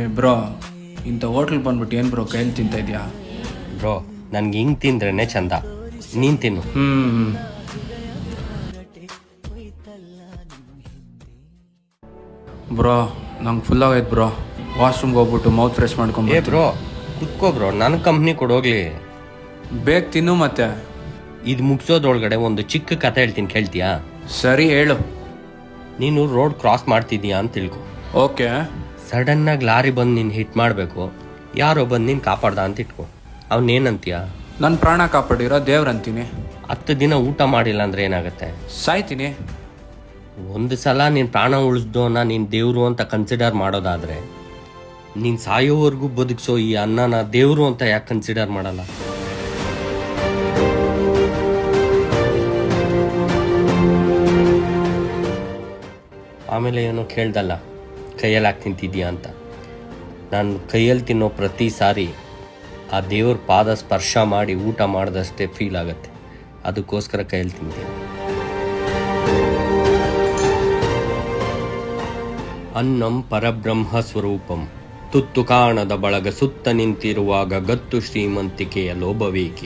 ಏ ಬ್ರೋ ಇಂಥ ಹೋಟ್ಲ್ ಬಂದ್ಬಿಟ್ಟು ಏನು ಬ್ರೋ ಕೈಲಿ ತಿಂತ ಇದೆಯಾ? ಬ್ರೋ ನನ್ಗೆ ಹಿಂಗೆ ತಿಂದ್ರೇ ಚಂದ. ನೀನು ತಿನ್ನು. ಹ್ಞೂ ಬ್ರೋ ನಂಗೆ ಫುಲ್ ಆಗೈತೆ ಬ್ರೋ. ವಾಶ್ರೂಮ್ಗೆ ಹೋಗ್ಬಿಟ್ಟು ಮೌತ್ ಫ್ರೆಶ್ ಏ ಬ್ರೋ ಕುತ್ಕೋ ಬ್ರೋ ನನ್ನ ಕಂಪ್ನಿ ಕೊಡೋಗ್ಲಿ ಬೇಗ ತಿನ್ನು ಮತ್ತೆ. ಇದು ಮುಗಿಸೋದ್ರೊಳಗಡೆ ಒಂದು ಚಿಕ್ಕ ಕತೆ ಹೇಳ್ತೀನಿ ಕೇಳ್ತೀಯಾ? ಸರಿ ಹೇಳು. ನೀನು ರೋಡ್ ಕ್ರಾಸ್ ಮಾಡ್ತಿದ್ದೀಯಾ ಅಂತ ತಿಳ್ಕೊ. ಓಕೆ. ಸಡನ್ನಾಗಿ ಲಾರಿ ಬಂದು ನೀನು ಹಿಟ್ ಮಾಡಬೇಕು ಯಾರೋ ಬಂದು ನೀನು ಕಾಪಾಡ್ದ ಅಂತ ಇಟ್ಕೊ. ಅವನೇನಂತೀಯ ನನ್ನ ಪ್ರಾಣ ಕಾಪಾಡಿರೋ ದೇವ್ರಂತೀನಿ ಹತ್ತು ದಿನ ಊಟ ಮಾಡಿಲ್ಲ ಅಂದ್ರೆ ಏನಾಗುತ್ತೆ? ಸಾಯ್ತೀನಿ. ಒಂದು ಸಲ ನೀನು ಪ್ರಾಣ ಉಳಿಸ್ದೋನ ನೀನು ದೇವರು ಅಂತ ಕನ್ಸಿಡರ್ ಮಾಡೋದಾದ್ರೆ ನೀನು ಸಾಯೋವರೆಗೂ ಬದುಕಿಸೋ ಈ ಅನ್ನನ ದೇವರು ಅಂತ ಯಾಕೆ ಕನ್ಸಿಡರ್ ಮಾಡಲ್ಲ? ಆಮೇಲೆ ಏನು ಕೇಳ್ದಲ್ಲ. ಕೈಯಲ್ಲಿ ಹಾಕಿ ಅಂತ. ನಾನು ಕೈಯಲ್ಲಿ ತಿನ್ನೋ ಪ್ರತಿ ಸಾರಿ ಆ ದೇವ್ರ ಪಾದ ಸ್ಪರ್ಶ ಮಾಡಿ ಊಟ ಮಾಡಿದಷ್ಟೇ ಫೀಲ್ ಆಗುತ್ತೆ. ಅದಕ್ಕೋಸ್ಕರ ಕೈಯಲ್ಲಿ ತಿಂತೀನಿ. ಅನ್ನಂ ಪರಬ್ರಹ್ಮ ಸ್ವರೂಪಂ. ತುತ್ತು ಕಾಣದ ಬಳಗ ಸುತ್ತ ನಿಂತಿರುವಾಗ ಗತ್ತು ಶ್ರೀಮಂತಿಕೆಯ ಲೋಭವೇಕೆ?